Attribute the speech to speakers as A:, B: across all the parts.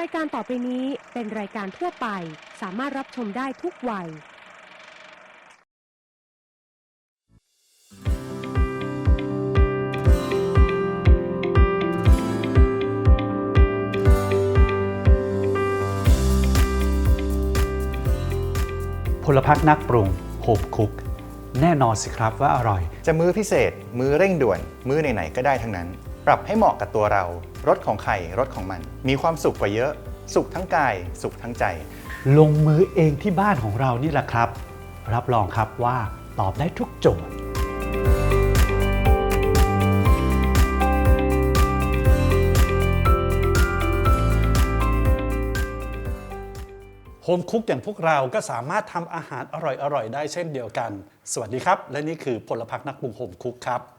A: รายการต่อไปนี้เป็นรายการทั่วไป สามารถรับชมได้ทุกวัย
B: พลพักนักปรุงโฮมคุก แน่นอนสิครับว่าอร่อย
C: จะมื้อพิเศษ มื้อเร่งด่วน มื้อไหนๆก็ได้ทั้งนั้น ปรับให้เหมาะกับตัวเรา รสของใครรสของมัน มีความสุขกว่าเยอะ สุขทั้งกาย สุขทั้งใจ
B: ลงมือเองที่บ้านของเรานี่แหละครับ รับรองครับว่าตอบได้ทุกโจทย์โฮมคุกอย่างพวกเราก็สามารถทำอาหารอร่อยๆ ได้เช่นเดียวกัน สวัสดีครับ และนี่คือพลพักนักปรุงโฮมคุกครับ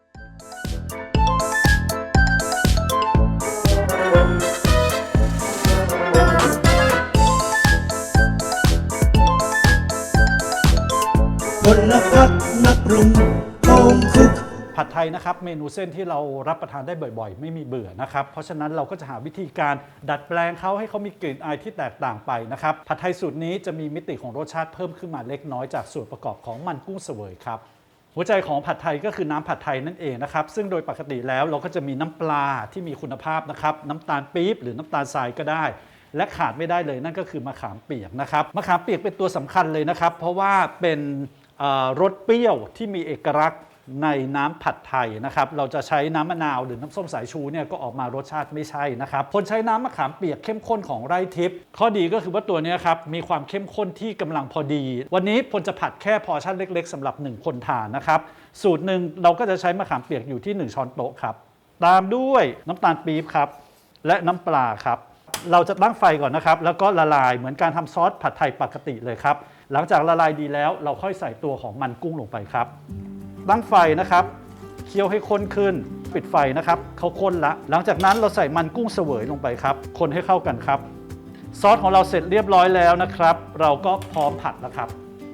D: พลพักนักปรุงโฮมคุก
B: ผัดไทยนะครับเมนูเส้นที่เรารับประทานได้บ่อยๆ ไม่มีเบื่อนะครับ เพราะฉะนั้นเราก็จะหาวิธีการดัดแปลงเขาให้เขามีกลิ่นอายที่แตกต่างไปนะครับ ผัดไทยสูตรนี้จะมีมิติของรสชาติเพิ่มขึ้นมาเล็กน้อยจากส่วนประกอบของมันกุ้งเสวยครับหัวใจของผัดไทยก็คือน้ำผัดไทยนั่นเองนะครับ ซึ่งโดยปกติแล้วเราก็จะมีน้ำปลาที่มีคุณภาพนะครับ น้ำตาลปี๊บหรือน้ำตาลทรายก็ได้ และขาดไม่ได้เลยนั่นก็คือมะขามเปียกนะครับมะขามเปียกเป็นตัวสำคัญเลยนะครับ เพราะว่าเป็น รสเปรี้ยวที่มีเอกลักษณ์ในน้ำผัดไทยนะครับ เราจะใช้น้ำมะนาวหรือน้ำส้มสายชูเนี่ยก็ออกมารสชาติไม่ใช่นะครับคนใช้น้ำมะขามเปียกเข้มข้นของไร่ทิพย์ข้อดีก็คือว่าตัวนี้ครับมีความเข้มข้นที่กำลังพอดี วันนี้พลจะผัดแค่พอชั่นเล็ก ๆสำหรับ 1 คนทานนะครับ สูตรหนึ่งเราก็จะใช้มะขามเปียกอยู่ที่ 1 ช้อนโต๊ะครับ ตามด้วยน้ำตาลปี๊บครับ และน้ำปลาครับ เราจะตั้งไฟก่อนนะครับ แล้วก็ละลายเหมือนการทำซอสผัดไทยปกติเลยครับ หลังจากละลายดีแล้วเราค่อยใส่ตัวของมันกุ้งลงไปครับ ตั้งไฟนะครับ เคี่ยวให้ข้นขึ้น ปิดไฟนะครับเขาข้นละ หลังจากนั้นเราใส่มันกุ้งเสวยลงไปครับ คนให้เข้ากันครับ ซอสของเราเสร็จเรียบร้อยแล้วนะครับ เราก็พร้อมผัดแล้วครับ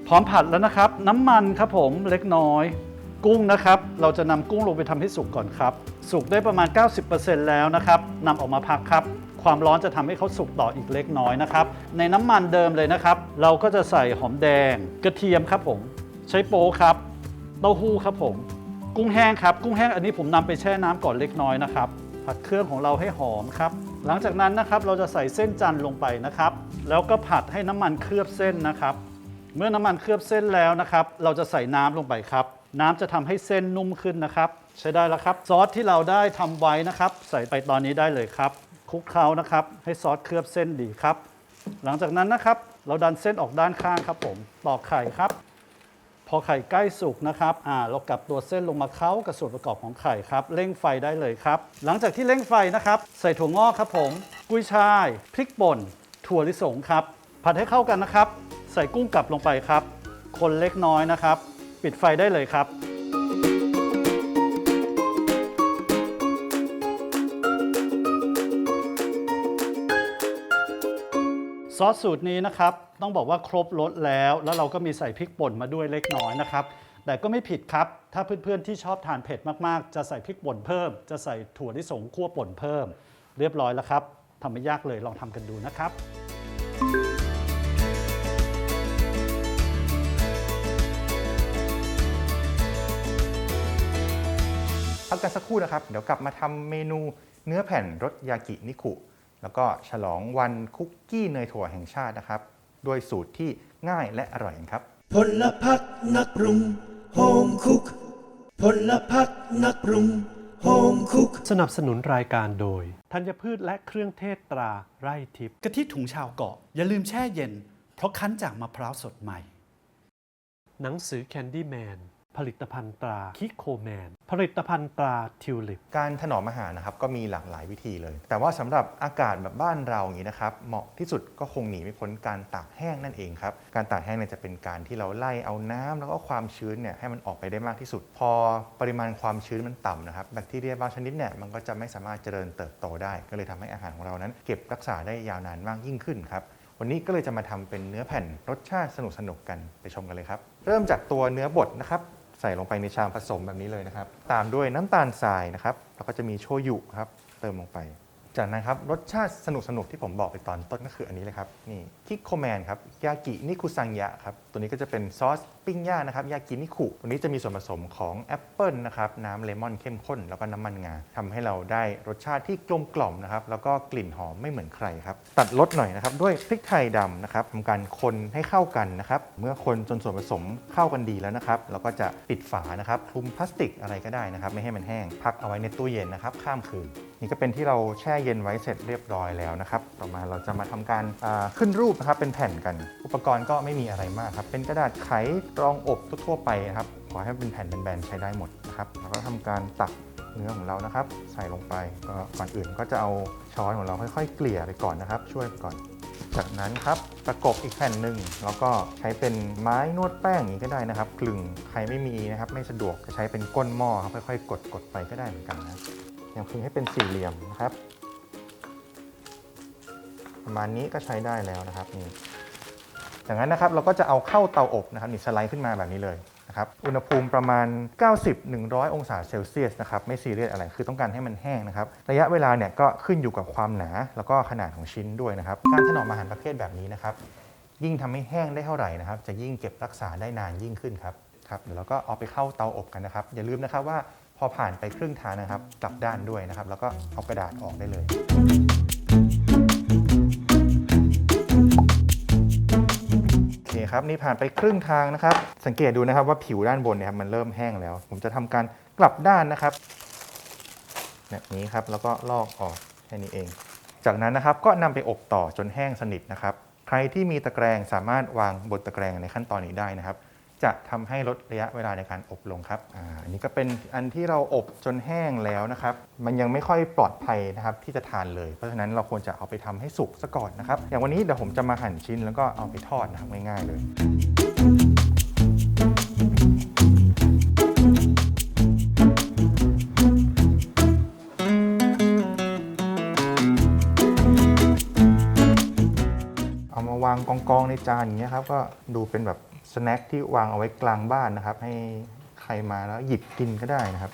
B: พร้อมผัดแล้วนะครับ น้ำมันครับผมเล็กน้อย กุ้งนะครับ เราจะนำกุ้งลงไปทำให้สุกก่อนครับ สุกได้ประมาณ 90%แล้วนะครับนำออกมาพักครับ ความร้อนจะทำให้เขาสุกต่ออีกเล็กน้อยนะครับ ในน้ำมันเดิมเลยนะครับ เราก็จะใส่หอมแดง กระเทียมครับผม ใช้โป๊ครับเต้าหู้ครับผม กุ้งแห้งครับ กุ้งแห้งอันนี้ผมนำไปแช่น้ำก่อนเล็กน้อยนะครับ ผัดเครื่องของเราให้หอมครับ หลังจากนั้นนะครับเราจะใส่เส้นจันทร์ลงไปนะครับ แล้วก็ผัดให้น้ำมันเคลือบเส้นนะครับ เมื่อน้ำมันเคลือบเส้นแล้วนะครับ เราจะใส่น้ำลงไปครับน้ำจะทำให้เส้นนุ่มขึ้นนะครับ ใช้ได้แล้วครับ ซอสที่เราได้ทำไว้นะครับ ใส่ไปตอนนี้ได้เลยครับ ลุกเคล้านะครับ ให้ซอสเคลือบเส้นดีครับ หลังจากนั้นนะครับ เราดันเส้นออกด้านข้างครับผมตอกไข่ครับ พอไข่ใกล้สุกนะครับอ่าเรากลับตัวเส้นลงมาเข้ากับส่วนประกอบของไข่ครับเร่งไฟได้เลยครับ หลังจากที่เร่งไฟนะครับ ใส่ถั่วงอกครับผม กุ้ยช่ายพริกป่น ถั่วลิสงครับ ผัดให้เข้ากันนะครับ ใส่กุ้งกลับลงไปครับ คนเล็กน้อยนะครับ ปิดไฟได้เลยครับ อสสูตรนี้นะครับต้องบอกว่าครบรสแล้ว แล้วเราก็มีใส่พริกป่นมาด้วยเล็กน้อยนะครับ แต่ก็ไม่ผิดครับ ถ้าเพื่อนๆที่ชอบทานเผ็ดมากๆ จะใส่พริกป่นเพิ่ม จะใส่ถั่วลิสงคั่วป่นเพิ่ม เรียบร้อยแล้วครับทำไม่ยากเลยลองทำกันดูนะครับ
C: พักกันสักครู่นะครับ เดี๋ยวกลับมาทำเมนูเนื้อแผ่นรสยากินิคุ แล้วก็ฉลองวันคุกกี้เนยถั่วแห่งชาตินะครับ ด้วยสูตรที่ง่ายและอร่อยครับ
D: พลพักนักปรุงโฮมคุกพลพักนักปรุงโฮมคุก
B: สนับสนุนรายการโดย ธัญพืชและเครื่องเทศตราไร่ทิพย์กะทิถุงชาวเกาะ อย่าลืมแช่เย็น เพราะคั้นจากมะพร้าวสดใหม่ หนังสือแคนดี้แมน ผลิตภัณฑ์ตราคิโคแมน ผลิตภัณฑ์ตราทิวลิป
C: การถนอมอาหารนะครับก็มีหลากหลายวิธีเลย แต่ว่าสำหรับอากาศแบบบ้านเราอย่างนี้นะครับเหมาะที่สุดก็คงหนีไม่พ้นการตากแห้งนั่นเองครับ การตากแห้งเนี่ยจะเป็นการที่เราไล่เอาน้ำแล้วก็ความชื้นเนี่ยให้มันออกไปได้มากที่สุด พอปริมาณความชื้นมันต่ำนะครับแบคทีเรียบางชนิดเนี่ยมันก็จะไม่สามารถเจริญเติบโตได้ ก็เลยทำให้อาหารของเรานั้น เก็บรักษาได้ยาวนานมากยิ่งขึ้นครับวันนี้ก็เลยจะมาทำเป็นเนื้อแผ่นรสชาติสนุกๆกันไปชมกันเลยครับ เริ่มจากตัวเนื้อบดนะครับ ใส่ลงไปในชามผสมแบบนี้เลยนะครับ ตามด้วยน้ำตาลทรายนะครับ แล้วก็จะมีโชยุครับ เติมลงไป จากนั้นครับรสชาติสนุกสนุกที่ผมบอกไปตอนต้นก็คืออันนี้เลยครับนี่คิโคแมนครับยากินิคุซังยะครับตัวนี้ก็จะเป็นซอสปิ้งย่างนะครับยากินิคุตัวนี้จะมีส่วนผสมของแอปเปิลนะครับน้ำเลมอนเข้มข้น แล้วก็น้ำมันงาทำให้เราได้รสชาติที่กลมกล่อมนะครับแล้วก็กลิ่นหอมไม่เหมือนใครครับตัดรสหน่อยนะครับด้วยพริกไทยดำนะครับทำการคนให้เข้ากันนะครับเมื่อคนจนส่วนผสมเข้ากันดีแล้วนะครับเราก็จะปิดฝานะครับคลุมพลาสติกอะไรก็ได้นะครับไม่ให้มันแห้งพักเอาไว้ในตู้เย็นนะครับข้ามคืน นี่ก็เป็นที่เราแช่เย็นไว้เสร็จเรียบร้อยแล้วนะครับ ต่อมาเราจะมาทำการขึ้นรูปนะครับเป็นแผ่นกัน อุปกรณ์ก็ไม่มีอะไรมากครับ เป็นกระดาษไขรองอบทั่วไปนะครับ ขอให้เป็นแผ่นแบนๆใช้ได้หมดนะครับ แล้วก็ทำการตักเนื้อของเรานะครับ ใส่ลงไปก็ก่อนอื่นก็จะเอาช้อนของเราค่อยๆ เกลี่ยไปก่อนนะครับ ช่วยไปก่อน จากนั้นครับประกบอีกแผ่นหนึ่งแล้วก็ใช้เป็นไม้นวดแป้งอย่างนี้ก็ได้นะครับกลึงใครไม่มีนะครับ ไม่สะดวกก็ใช้เป็นก้นหม้อครับค่อยๆ กดกดไปก็ได้เหมือนกันนะ ยังพึงให้เป็นสี่เหลี่ยมนะครับ ประมาณนี้ก็ใช้ได้แล้วนะครับนี่จากนั้นนะครับเราก็จะเอาเข้าเตาอบนะครับนี่สไลด์ขึ้นมาแบบนี้เลยนะครับอุณหภูมิประมาณ 90-100 องศาเซลเซียสนะครับไม่ซีเรียสอะไรคือต้องการให้มันแห้งนะครับระยะเวลาเนี่ยก็ขึ้นอยู่กับความหนาแล้วก็ขนาดของชิ้นด้วยนะครับการถนอมอาหารประเภทแบบนี้นะครับยิ่งทำให้แห้งได้เท่าไหร่นะครับ จะยิ่งเก็บรักษาได้นานยิ่งขึ้นครับครับเดี๋ยวเราก็เอาไปเข้าเตาอบกันนะครับ อย่าลืมนะครับว่า พอผ่านไปครึ่งทางนะครับ กลับด้านด้วยนะครับ แล้วก็เอากระดาษออกได้เลยโอเคครับนี่ผ่านไปครึ่งทางนะครับ สังเกตดูนะครับว่าผิวด้านบนเนี่ยครับมันเริ่มแห้งแล้ว ผมจะทำการกลับด้านนะครับ แบบนี้ครับแล้วก็ลอกออกแค่นี้เอง จากนั้นนะครับก็นำไปอบต่อจนแห้งสนิทนะครับ ใครที่มีตะแกรงสามารถวางบนตะแกรงในขั้นตอนนี้ได้นะครับ จะทำให้ลดระยะเวลาในการอบลงครับอาอันนี้ก็เป็นอันที่เราอบจนแห้งแล้วนะครับ มันยังไม่ค่อยปลอดภัยนะครับที่จะทานเลย เพราะฉะนั้นเราควรจะเอาไปทำให้สุกซะก่อนนะครับ อย่างวันนี้เดี๋ยวผมจะมาหั่นชิ้นแล้วก็เอาไปทอดนะครับง่ายๆเลยเอามาวางกองๆในจานอย่างเงี้ยครับก็ดูเป็นแบบ สแน็คที่วางเอาไว้กลางบ้านนะครับ ให้ใครมาแล้วหยิบกินก็ได้นะครับ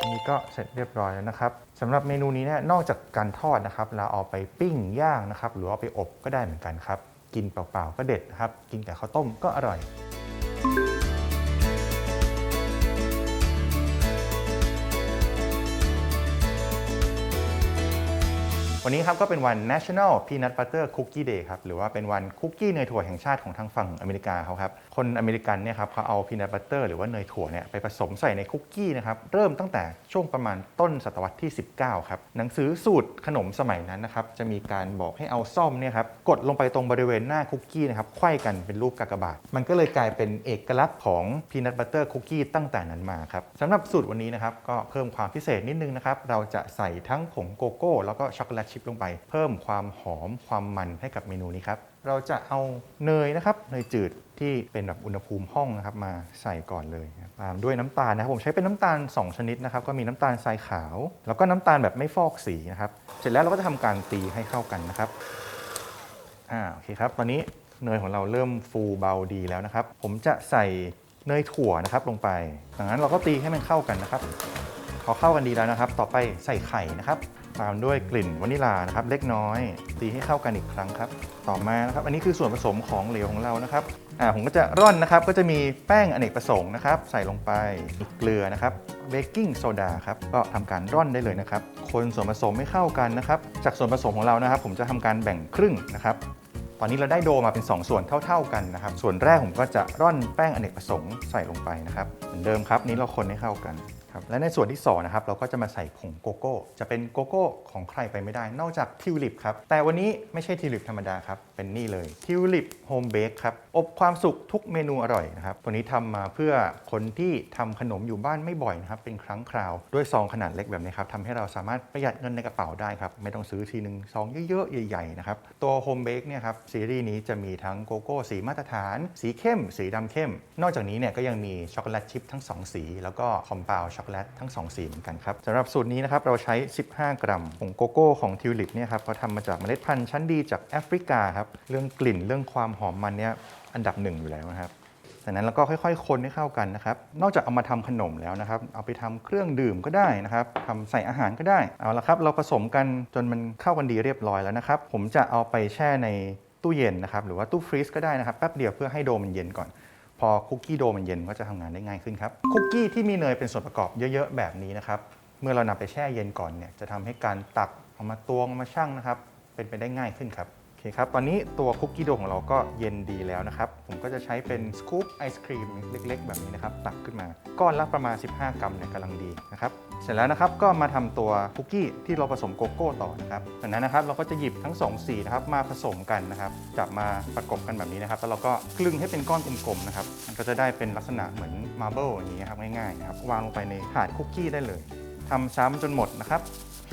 C: อันนี้ก็เสร็จเรียบร้อยแล้วนะครับสำหรับเมนูนี้เนี่ยนอกจากการทอดนะครับ เราเอาไปปิ้งย่างนะครับ หรือเอาไปอบก็ได้เหมือนกันครับ กินเปล่าๆก็เด็ดนะครับ กินกับข้าวต้มก็อร่อย วันนี้ครับก็เป็นวัน National Peanut Butter Cookie Day ครับหรือว่าเป็นวันคุกกี้เนยถั่วแห่งชาติของทางฝั่งอเมริกาเขาครับคนอเมริกันเนี่ยครับเขาเอา peanut butter หรือว่าเนยถั่วเนี่ยไปผสมใส่ในคุกกี้นะครับเริ่มตั้งแต่ช่วงประมาณต้นศตวรรษที่ 19 ครับ หนังสือสูตรขนมสมัยนั้นนะครับจะมีการบอกให้เอาซ่อมเนี่ยครับกดลงไปตรงบริเวณหน้าคุกกี้นะครับไขว้กันเป็นรูปกากบาท มันก็เลยกลายเป็นเอกลักษณ์ของ peanut butter cookie ตั้งแต่นั้นมาครับสำหรับสูตรวันนี้นะครับก็เพิ่มความพิเศษนิดนึงนะครับเราจะใส่ทั้งผงโกโก้แล้วก็ช็อกโกแลตชิพลงไป เพิ่มความหอมความมันให้กับเมนูนี้ครับ เราจะเอาเนยนะครับเนยจืดที่เป็นแบบอุณหภูมิห้องนะครับมาใส่ก่อนเลยตามด้วยน้ำตาลนะครับผมใช้เป็นน้ำตาล 2 ชนิดนะครับก็มีน้ำตาลทรายขาว แล้วก็น้ำตาลแบบไม่ฟอกสีนะครับเสร็จแล้วเราก็จะทำการตีให้เข้ากันนะครับอ่าโอเคครับ ตอนนี้เนยของเราเริ่มฟูเบาดีแล้วนะครับ ผมจะใส่เนยถั่วนะครับลงไปจากนั้นเราก็ตีให้มันเข้ากันนะครับ พอเข้ากันดีแล้วนะครับ ต่อไปใส่ไข่นะครับ ตามด้วยกลิ่นวานิลลานะครับเล็กน้อย ตีให้เข้ากันอีกครั้งครับ ต่อมานะครับอันนี้คือส่วนผสมของเหลวของเรานะครับอ่าผมก็จะร่อนนะครับก็จะมีแป้งอเนกประสงค์นะครับใส่ลงไปมีเกลือนะครับเบกกิ้งโซดาครับก็ทำการร่อนได้เลยนะครับ คนส่วนผสมให้เข้ากันนะครับ จากส่วนผสมของเรานะครับ ผมจะทำการแบ่งครึ่งนะครับตอนนี้เราได้โดมาเป็น 2 ส่วนเท่า ๆกันนะครับ ส่วนแรกผมก็จะร่อนแป้งอเนกประสงค์ใส่ลงไปนะครับ เหมือนเดิมครับนี้เราคนให้เข้ากัน ครับและในส่วนที่2นะครับเราก็จะมาใส่ผงโกโก้ จะเป็นโกโก้ของใครไปไม่ได้ นอกจากทิวลิปครับแต่วันนี้ไม่ใช่ทิวลิปธรรมดาครับเป็นนี่เลยทิวลิปโฮมเบคครับ อบความสุขทุกเมนูอร่อยนะครับ ตัวนี้ทำมาเพื่อคนที่ทำขนมอยู่บ้านไม่บ่อยนะครับ เป็นครั้งคราวด้วยซองขนาดเล็กแบบนี้ครับทำให้เราสามารถประหยัดเงินในกระเป๋าได้ครับ ไม่ต้องซื้อทีหนึ่งซองเยอะๆ ใหญ่ๆนะครับ ตัวโฮมเบคเนี่ยครับซีรีส์นี้จะมีทั้งโกโก้สีมาตรฐาน สีเข้ม สีดำเข้ม นอกจากนี้เนี่ยก็ยังมีช็อกโกแลตชิพทั้ง 2 สี แล้วก็คอมเพลช็อกโกแลตทั้ง 2 สีเหมือนกันครับสำหรับสูตรนี้นะครับเราใช้ 15 กรัมผงโกโก้ของทิวลิปเนี่ยครับเขาทำมาจากเมล็ดพันธุ์ชั้นดีจากแอฟริกาครับเรื่องกลิ่นเรื่องความหอมมันเนี่ยอันดับหนึ่งอยู่แล้วนะครับจากนั้นเราก็ค่อยๆ คนให้เข้ากันนะครับ นอกจากเอามาทำขนมแล้วนะครับ เอาไปทำเครื่องดื่มก็ได้นะครับทำใส่อาหารก็ได้ เอาละครับ เราผสมกันจนมันเข้ากันดีเรียบร้อยแล้วนะครับ ผมจะเอาไปแช่ในตู้เย็นนะครับ หรือว่าตู้ฟรีซก็ได้นะครับ แป๊บเดียวเพื่อให้โดมันเย็นก่อน พอคุกกี้โดมันเย็นก็จะทำงานได้ง่ายขึ้นครับ คุกกี้ที่มีเนยเป็นส่วนประกอบเยอะๆ แบบนี้นะครับ เมื่อเรานำไปแช่เย็นก่อนเนี่ย จะทำให้การตักเอามาตวงเอามาชั่งนะครับ เป็นไปได้ง่ายขึ้นครับ คครับ ตอนนี้ตัวคุกกี้โดของเราก็เย็นดีแล้วนะครับ ผมก็จะใช้เป็นสกู๊ปไอศครีมเล็ก ๆ แบบนี้นะครับ ตักขึ้นมา ก้อนละประมาณ 15 กรัมเนี่ยกำลังดีนะครับ เสร็จแล้วนะครับ ก็มาทำตัวคุกกี้ที่เราผสมโกโก้ต่อนะครับจากนั้นนะครับ เราก็จะหยิบทั้งสองสีนะครับ มาผสมกันนะครับ จับมาประกบกันแบบนี้นะครับ แล้วเราก็กลึงให้เป็นก้อนกลมๆนะครับ มันก็จะได้เป็นลักษณะเหมือนมาร์เบิลอย่างนี้ครับ ง่ายๆนะครับ วางลงไปในถาดคุกกี้ได้เลยทำซ้ำจนหมดนะครับ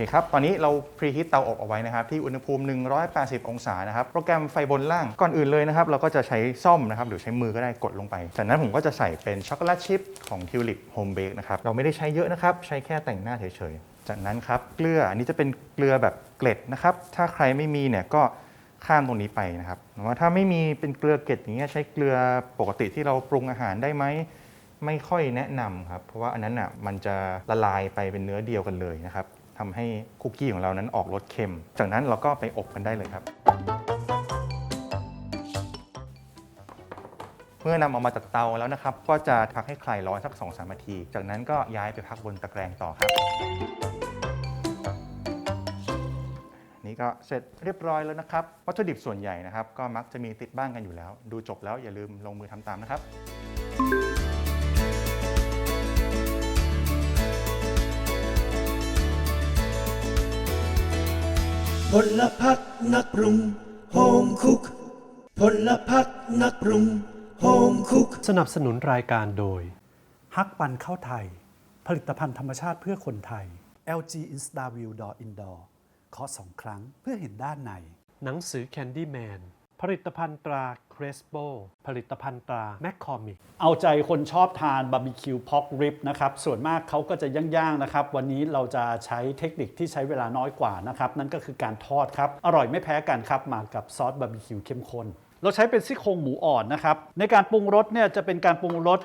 C: คครับ ตอนนี้เราพรีฮีทเตาอบเอาไว้นะครับที่อุณหภูมิ 180 องศานะครับ โปรแกรมไฟบนล่าง ก่อนอื่นเลยนะครับ เราก็จะใช้ซ่อมนะครับหรือใช้มือก็ได้กดลงไป จากนั้นผมก็จะใส่เป็นช็อกโกแลตชิพของทิวลิปโฮมเบกนะครับ เราไม่ได้ใช้เยอะนะครับ ใช้แค่แต่งหน้าเฉยๆ จากนั้นครับ เกลือ อันนี้จะเป็นเกลือแบบเกล็ดนะครับ ถ้าใครไม่มีเนี่ยก็ข้ามตรงนี้ไปนะครับว่าถ้าไม่มีเป็นเกลือเกล็ดอย่างเงี้ยใช้เกลือปกติที่เราปรุงอาหารได้ไหมไม่ค่อยแนะนำครับ เพราะว่าอันนั้นอะมันจะละลายไปเป็นเนื้อเดียวกันเลยนะครับ ทำให้คุกกี้ของเรานั้นออกรสเค็ม จากนั้นเราก็ไปอบกันได้เลยครับ เมื่อนำออกมาจากเตาแล้วนะครับ ก็จะพักให้คลายร้อนสัก2อสนาที จากนั้นก็ย้ายไปพักบนตะแกรงต่อครับนี่ก็เสร็จเรียบร้อยแล้วนะครับ วัตถุดิบส่วนใหญ่นะครับ ก็มักจะมีติดบ้านกันอยู่แล้ว ดูจบแล้วอย่าลืมลงมือทำตามนะครับ
D: พลพักนักปรุงโฮมคุกพลพักนักปรุงโฮมคุก
B: สนับสนุนรายการโดย ฮักปันเข้าไทย ผลิตภัณฑ์ธรรมชาติเพื่อคนไทย LG Instaview Door Indoor เคาะสองครั้งเพื่อเห็นด้านใน หนังสือ Candyman ผลิตภัณฑ์ตรา Crespo ผลิตภัณฑ์ตรา McCormick เอาใจคนชอบทานบาร์บีคิวพ็อกริบนะครับส่วนมากเขาก็จะย่างๆนะครับ วันนี้เราจะใช้เทคนิคที่ใช้เวลาน้อยกว่านะครับนั่นก็คือการทอดครับ อร่อยไม่แพ้กันครับ มากับซอสบาร์บีคิวเข้มข้นเราใช้เป็นซี่โครงหมูอ่อนนะครับ ในการปรุงรสเนี่ยจะเป็นการปรุงรส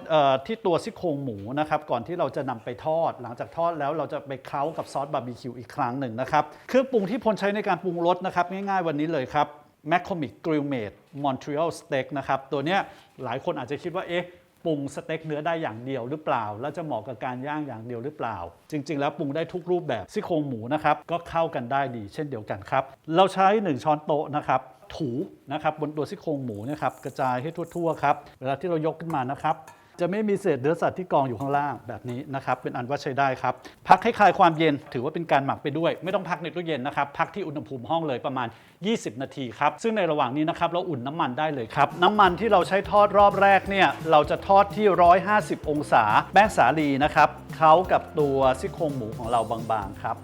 B: ที่ตัวซี่โครงหมูนะครับ ก่อนที่เราจะนำไปทอด หลังจากทอดแล้วเราจะไปเคล้ากับซอสบาร์บีคิวอีกครั้งหนึ่งนะครับเครื่องปรุงที่พลใช้ในการปรุงรสนะครับง่ายๆวันนี้เลยครับ m c c o m i c Grill Made Montreal Steak นะครับ ตัวเนี้ยหลายคนอาจจะคิดว่าเอ๊ะปรุงสเต็กเนื้อได้อย่างเดียวหรือเปล่า แล้วจะเหมาะกับการย่างอย่างเดียวหรือเปล่า จริง ๆ แล้วปรุงได้ทุกรูปแบบซี่โครงหมูนะครับก็เข้ากันได้ดีเช่นเดียวกันครับ เราใช้ 1 ช้อนโต๊ะนะครับถูนะครับบนตัวซี่โครงหมูนะครับกระจายให้ทั่วๆครับเวลาที่เรายกขึ้นมานะครับ จะไม่มีเศษเนื้อสัตว์ที่กองอยู่ข้างล่างแบบนี้นะครับ เป็นอันว่าใช้ได้ครับ พักให้คลายความเย็นถือว่าเป็นการหมักไปด้วย ไม่ต้องพักในตู้เย็นนะครับ พักที่อุณหภูมิห้องเลยประมาณ 20 นาทีครับ ซึ่งในระหว่างนี้นะครับเราอุ่นน้ำมันได้เลยครับ น้ำมันที่เราใช้ทอดรอบแรกเนี่ยเราจะทอดที่ 150 องศาแป้งสาลีนะครับเขากับตัวซี่โครงหมูของเราบางๆครับ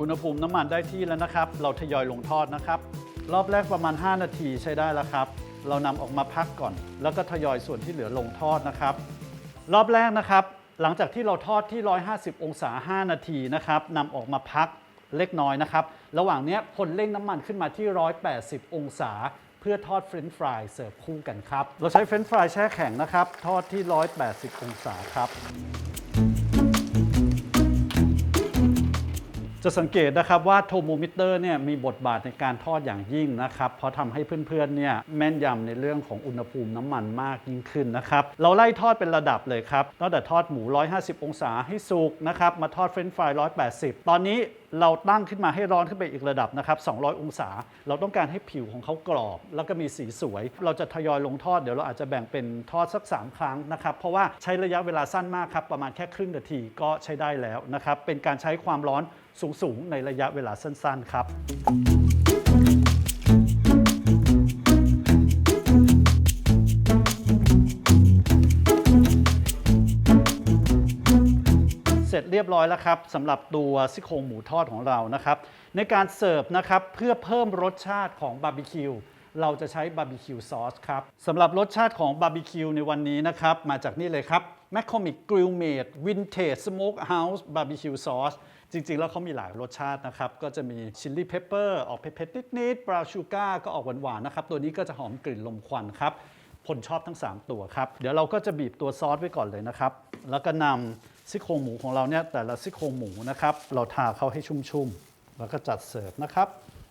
B: อุณหภูมิน้ำมันได้ที่แล้วนะครับ เราทยอยลงทอดนะครับ รอบแรกประมาณ 5 นาทีใช้ได้แล้วครับ เรานำออกมาพักก่อน แล้วก็ทยอยส่วนที่เหลือลงทอดนะครับ รอบแรกนะครับ หลังจากที่เราทอดที่ 150 องศา 5 นาทีนะครับนำออกมาพักเล็กน้อยนะครับ ระหว่างเนี้ยพลเร่งน้ำมันขึ้นมาที่ 180 องศา เพื่อทอดเฟรนช์ฟรายเสิร์ฟคู่กันครับ เราใช้เฟรนช์ฟรายแช่แข็งนะครับ ทอดที่ 180 องศาครับ จะสังเกตนะครับว่าโทโมมิเตอร์เนี่ยมีบทบาทในการทอดอย่างยิ่งนะครับเพราะทำให้เพื่อนๆเนี่ยแม่นยำในเรื่องของอุณหภูมิน้ำมันมากยิ่งขึ้นนะครับเราไล่ทอดเป็นระดับเลยครับตั้งแต่ทอดหมู 150 องศาให้สุกนะครับมาทอดเฟรนช์ฟราย 180 ตอนนี้เราตั้งขึ้นมาให้ร้อนขึ้นไปอีกระดับนะครับ 200 องศา เราต้องการให้ผิวของเขากรอบ แล้วก็มีสีสวย เราจะทยอยลงทอด เดี๋ยวเราอาจจะแบ่งเป็นทอดสัก 3 ครั้งนะครับ เพราะว่าใช้ระยะเวลาสั้นมากครับ ประมาณแค่ครึ่งนาทีก็ใช้ได้แล้วนะครับ เป็นการใช้ความร้อน สูง ๆ ในระยะเวลาสั้น ๆ ครับเสร็จเรียบร้อยแล้วครับสำหรับตัวซี่โครงหมูทอดของเรานะครับ ในการเสิร์ฟนะครับเพื่อเพิ่มรสชาติของบาร์บีคิว เราจะใช้บาร์บีคิวซอสครับสำหรับรสชาติของบาร์บีคิวในวันนี้นะครับ มาจากนี่เลยครับ m c c o m i c Grill Made Vintage Smoke House Barbecue Sauce จริง ๆ แล้วเขามีหลายรสชาตินะครับ ก็จะมีชิลลี่เพปเปอร์ออกเผ็ดๆนิดๆบราวชูการ์ก็ออกหวานๆนะครับ ตัวนี้ก็จะหอมกลิ่นลมควันครับผคนชอบทั้ง 3 ตัวครับ เดี๋ยวเราก็จะบีบตัวซอสไว้ก่อนเลยนะครับ แล้วก็นำซี่โครงหมูของเราเนี่ยแต่ละซี่โครงหมูนะครับ เราทาเข้าให้ชุ่มๆ แล้วก็จัดเสิร์ฟนะครับ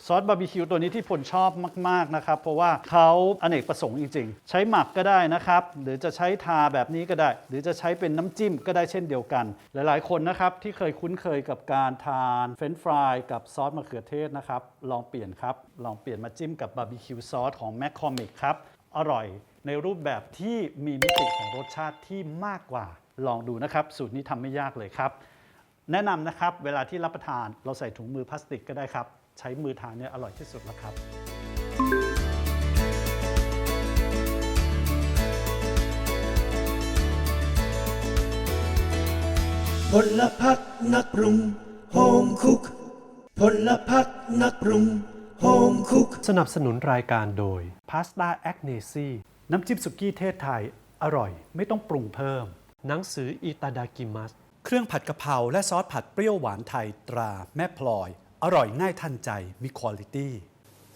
B: ซอสบาร์บีคิวตัวนี้ที่พลชอบมาก ๆ นะครับ เพราะว่าเขาอเนกประสงค์จริง ๆ ใช้หมักก็ได้นะครับ หรือจะใช้ทาแบบนี้ก็ได้ หรือจะใช้เป็นน้ำจิ้มก็ได้เช่นเดียวกัน หลายๆ คนนะครับ ที่เคยคุ้นเคยกับการทานเฟรนช์ฟรายกับซอสมะเขือเทศนะครับ ลองเปลี่ยนครับ ลองเปลี่ยนมาจิ้มกับบาร์บีคิวซอสของแมคคอมิกครับ อร่อยในรูปแบบที่มีมิติของรสชาติที่มากกว่า ลองดูนะครับ สูตรนี้ทำไม่ยากเลยครับ แนะนำนะครับ เวลาที่รับประทานเราใส่ถุงมือพลาสติกก็ได้ครับ ใช้มือทานเนี่ยอร่อยที่สุดแล้วครับ
D: พลพักนักปรุงโฮมคุกพลพักนักปรุงโฮมคุก
E: สนับสนุนรายการโดยพาสต้าแอคเนซี
B: น้ำจิ้มสุกี้เทศไทย อร่อยไม่ต้องปรุงเพิ่ม
E: หนังสืออิตาดากิมัส
B: เครื่องผัดกะเพราและซอสผัดเปรี้ยวหวานไทยตราแม่พลอย อร่อยง่ายทันใจมีคุณลิตี้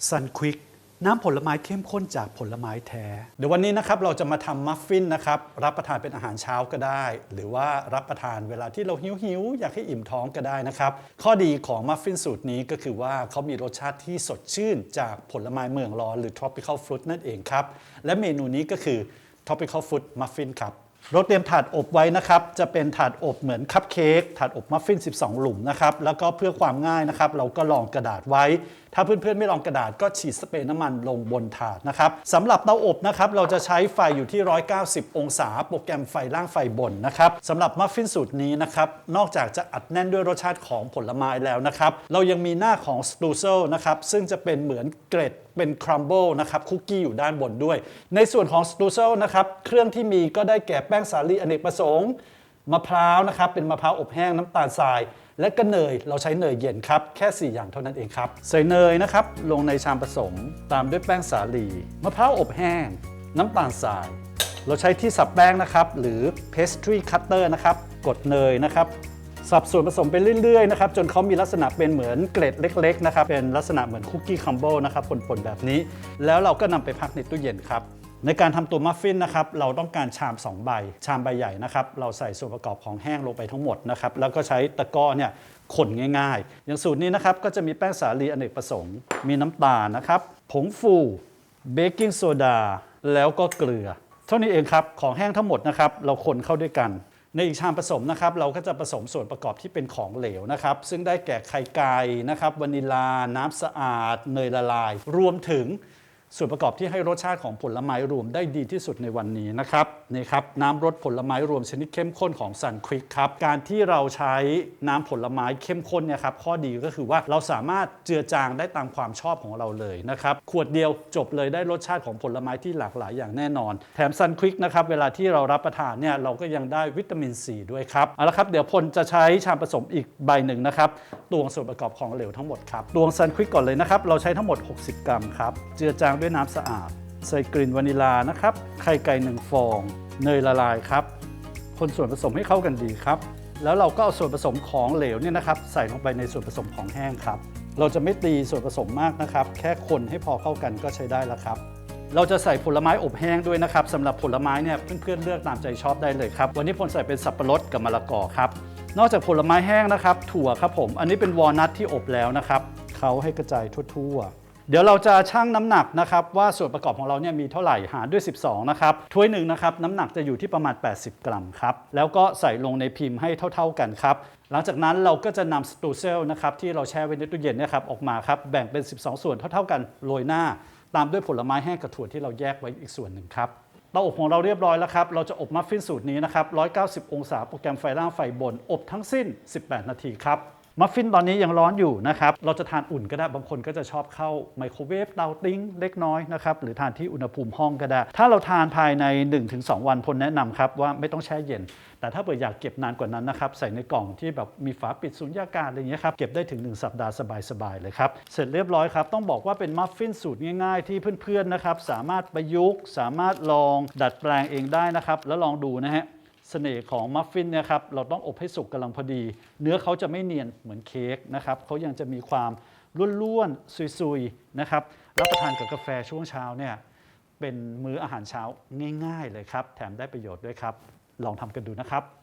B: ซันควิกน้ำผลไม้เข้มข้นจากผลไม้แท้ เดี๋ยววันนี้นะครับเราจะมาทำมัฟฟินนะครับ รับประทานเป็นอาหารเช้าก็ได้ หรือว่ารับประทานเวลาที่เราหิวๆอยากให้อิ่มท้องก็ได้นะครับ ข้อดีของมัฟฟินสูตรนี้ก็คือว่าเขามีรสชาติที่สดชื่นจากผลไม้เมืองร้อนหรือ tropical fruit นั่นเองครับ และเมนูนี้ก็คือ tropical fruit muffin ครับ เราเตรียมถาดอบไว้นะครับ จะเป็นถาดอบเหมือนคัพเค้กถาดอบมัฟฟิน 12 หลุมนะครับ แล้วก็เพื่อความง่ายนะครับ เราก็รองกระดาษไว้ ถ้าเพื่อนๆไม่ลองกระดาษก็ฉีดสเปรย์น้ำมันลงบนถาดนะครับสำหรับเตาอบนะครับเราจะใช้ไฟอยู่ที่ 190 องศา โปรแกรมไฟล่างไฟบนนะครับสำหรับมัฟฟินสูตรนี้นะครับนอกจากจะอัดแน่นด้วยรสชาติของผลไม้แล้วนะครับเรายังมีหน้าของสตูเซลนะครับซึ่งจะเป็นเหมือนเกร็ดเป็นครัมเบิลนะครับคุกกี้อยู่ด้านบนด้วย ในส่วนของสตูเซลนะครับเครื่องที่มีก็ได้แก่แป้งสาลีอเนกประสงค์มะพร้าวนะครับเป็นมะพร้าวอบแห้งน้ำตาลทราย และก็เนยเราใช้เนยเย็นครับ แค่ 4 อย่างเท่านั้นเองครับ ใส่เนยนะครับ ลงในชามผสม ตามด้วยแป้งสาลีมะพร้าวอบแห้ง น้ำตาลทราย เราใช้ที่สับแป้งนะครับ หรือ pastry cutter นะครับ กดเนยนะครับสับส่วนผสมไปเรื่อยๆนะครับจนเขามีลักษณะเป็นเหมือนเกล็ดเล็กๆนะครับเป็นลักษณะเหมือนคุกกี้คัมเบิลนะครับปนๆแบบนี้ แล้วเราก็นำไปพักในตู้เย็นครับ ในการทำตัวมัฟฟินนะครับเราต้องการชาม 2 ใบ ชามใบใหญ่นะครับเราใส่ส่วนประกอบของแห้งลงไปทั้งหมดนะครับแล้วก็ใช้ตะกร้อเนี่ยคนง่ายๆ อย่างสูตรนี้นะครับก็จะมีแป้งสาลีอเนกประสงค์ มีน้ำตาลนะครับ ผงฟูเบกกิ้งโซดาแล้วก็เกลือ เท่านี้เองครับ ของแห้งทั้งหมดนะครับเราคนเข้าด้วยกัน ในอีกชามผสมนะครับเราก็จะผสมส่วนประกอบที่เป็นของเหลวนะครับ ซึ่งได้แก่ไข่ไก่นะครับวานิลา น้ำสะอาด เนยละลาย รวมถึง ส่วนประกอบที่ให้รสชาติของผลไม้รวมได้ดีที่สุดในวันนี้นะครับนี่ครับน้ำรสผลไม้รวมชนิดเข้มข้นของซันควิกครับการที่เราใช้น้ำผลไม้เข้มข้นเนี่ยครับข้อดีก็คือว่าเราสามารถเจือจางได้ตามความชอบของเราเลยนะครับขวดเดียวจบเลยได้รสชาติของผลไม้ที่หลากหลายอย่างแน่นอน แถมซันควิกนะครับเวลาที่เรารับประทานเนี่ยเราก็ยังได้วิตามินซีด้วยครับเอาละครับเดี๋ยวพลจะใช้ชามผสมอีกใบหนึ่งนะครับตวงส่วนประกอบของเหลวทั้งหมดครับตวงซันควิกก่อนเลยนะครับเราใช้ทั้งหมด 60 กรัมครับเจือจางด้วยน้ำสะอาด ใส่กลิ่นวานิลานะครับ ไข่ไก่หนึ่งฟอง เนยละลายครับ คนส่วนผสมให้เข้ากันดีครับ แล้วเราก็เอาส่วนผสมของเหลวเนี่ยนะครับ ใส่ลงไปในส่วนผสมของแห้งครับ เราจะไม่ตีส่วนผสมมากนะครับ แค่คนให้พอเข้ากันก็ใช้ได้แล้วครับเราจะใส่ผลไม้อบแห้งด้วยนะครับสำหรับผลไม้เนี่ยเพื่อนๆเลือกตามใจชอบได้เลยครับ วันนี้พลใส่เป็นสับปะรดกับมะละกอครับ นอกจากผลไม้แห้งนะครับ ถั่วครับผม อันนี้เป็นวอลนัทที่อบแล้วนะครับเขาให้กระจายทั่วๆ เดี๋ยวเราจะชั่งน้ำหนักนะครับว่าส่วนประกอบของเราเนี่ยมีเท่าไหร่หารด้วย 12 นะครับถ้วยหนึ่งนะครับน้ำหนักจะอยู่ที่ประมาณ 80 กรัมครับแล้วก็ใส่ลงในพิมพ์ให้เท่า ๆกันครับหลังจากนั้นเราก็จะนำสตูเซลนะครับที่เราแช่ไว้ในตู้เย็นเนยครับออกมาครับแบ่งเป็น 12 ส่วนเท่า ๆกันโรยหน้า ตามด้วยผลไม้แห้งกับถั่วที่เราแยกไว้อีกส่วนหนึ่งครับเตาอบของเราเรียบร้อยแล้วครับ เราจะอบมัฟฟินสูตรนี้นะครับ 190 องศา โปรแกรมไฟล่างไฟบน อบทั้งสิ้น 18 นาทีครับ มัฟฟินตอนนี้ยังร้อนอยู่นะครับ เราจะทานอุ่นก็ได้ บางคนก็จะชอบเข้าไมโครเวฟเตาติ้งเล็กน้อยนะครับ หรือทานที่อุณหภูมิห้องก็ได้ ถ้าเราทานภายใน 1-2 วันพลแนะนำครับว่าไม่ต้องแช่เย็น แต่ถ้าเกิดอยากเก็บนานกว่านั้นนะครับ ใส่ในกล่องที่แบบมีฝาปิดสุญญากาศอะไรเงี้ยครับ เก็บได้ถึง 1 สัปดาห์สบายๆเลยครับ เสร็จเรียบร้อยครับ ต้องบอกว่าเป็นมัฟฟินสูตรง่ายๆ ที่เพื่อนๆนะครับ สามารถประยุกต์ สามารถลองดัดแปลงเองได้นะครับ แล้วลองดูนะฮะ เสน่ห์ของมัฟฟินนะครับเราต้องอบให้สุกกำลังพอดี เนื้อเขาจะไม่เนียนเหมือนเค้กนะครับเขายังจะมีความร่วนๆซุยๆนะครับรับประทานกับกาแฟช่วงเช้าเนี่ยเป็นมื้ออาหารเช้าง่าย ๆ เลยครับ แถมได้ประโยชน์ด้วยครับ ลองทำกันดูนะครับ